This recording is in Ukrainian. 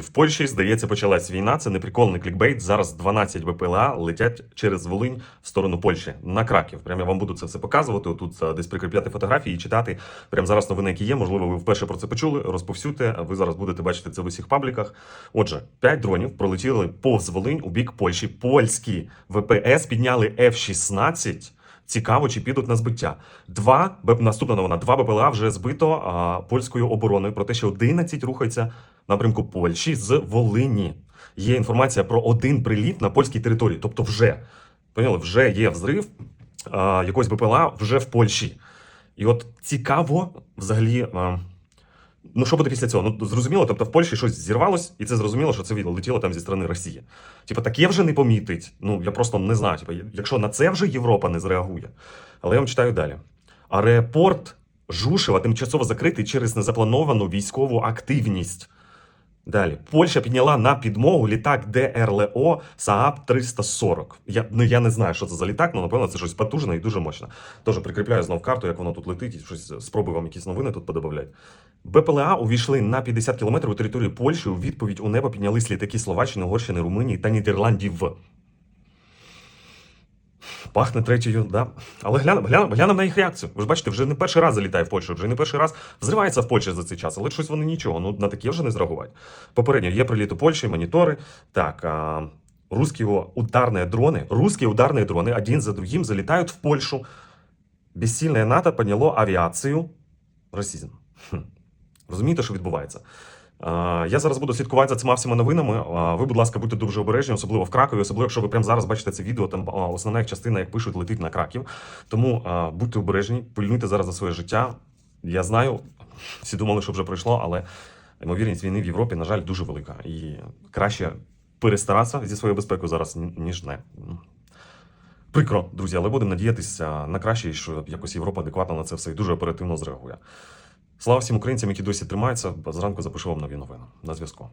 В Польщі, здається, почалась війна. Це не прикольний клікбейт. Зараз 12 БПЛА летять через Волинь в сторону Польщі на Краків. Прямо я вам буду це все показувати. Тут десь прикріпляти фотографії і читати. Прямо зараз новини, які є. Можливо, ви вперше про це почули. Розповсюдьте. Ви зараз будете бачити це в усіх пабліках. Отже, 5 дронів пролетіли повз Волинь у бік Польщі. Польські ВПС підняли F-16. Цікаво, чи підуть на збиття. Два наступна новина. Два БПЛА вже збито а, польською обороною про те, що 11 рухається напрямку Польщі з Волині. Є інформація про один приліт на польській території. Тобто, вже поняли, вже є взрив а, якогось БПЛА вже в Польщі. І от цікаво, взагалі. А, Ну, що буде після цього? Ну, зрозуміло, тобто в Польщі щось зірвалось, і це зрозуміло, що це відлетіло там зі сторони Росії. Типа, таке вже не помітить. Ну, я просто не знаю. Типа, якщо на це вже Європа не зреагує. Але я вам читаю далі. Аеропорт Жушева тимчасово закритий через незаплановану військову активність. Далі Польща підняла на підмогу літак ДРЛО СААП 340. Я ну я не знаю, що це за літак, але напевно це щось потужне і дуже мощне. Тож прикріпляю знов карту, як воно тут летить, і щось спробую вам якісь новини тут подобавляти. БПЛА увійшли на 50 кілометрів у територію Польщі. У відповідь у небо піднялись літаки Словаччини, Угорщини, Румунії та Нідерландів. Пахне третьою, да. Але глянемо глянемо глянемо на їх реакцію. Ви ж бачите, вже не перший раз залітає в Польщу, вже не перший раз взривається в Польщі за цей час, але щось вони нічого. Ну на таке вже не зреагувати. Попередньо є приліт у Польщі, монітори. Так, а, русські ударні дрони, русські ударні дрони один за другим залітають в Польщу. Безсильне НАТО підняло авіацію. Хм. Розумієте, що відбувається? А, Я зараз буду слідкувати за цими всіма новинами. Ви, будь ласка, будьте дуже обережні, особливо в Кракові, особливо, якщо ви прямо зараз бачите це відео, там основна їх частина, як пишуть, летить на Краків. Тому будьте обережні, пильнуйте зараз за своє життя. Я знаю, всі думали, що вже пройшло, але ймовірність війни в Європі, на жаль, дуже велика. І краще перестаратися зі своєю безпекою зараз, ніж не. Прикро, друзі, але будемо надіятися на краще, що якось Європа адекватно на це все і дуже оперативно зреагує. Слава всім українцям, які досі тримаються. Зранку запишу вам нові новини. На зв'язку.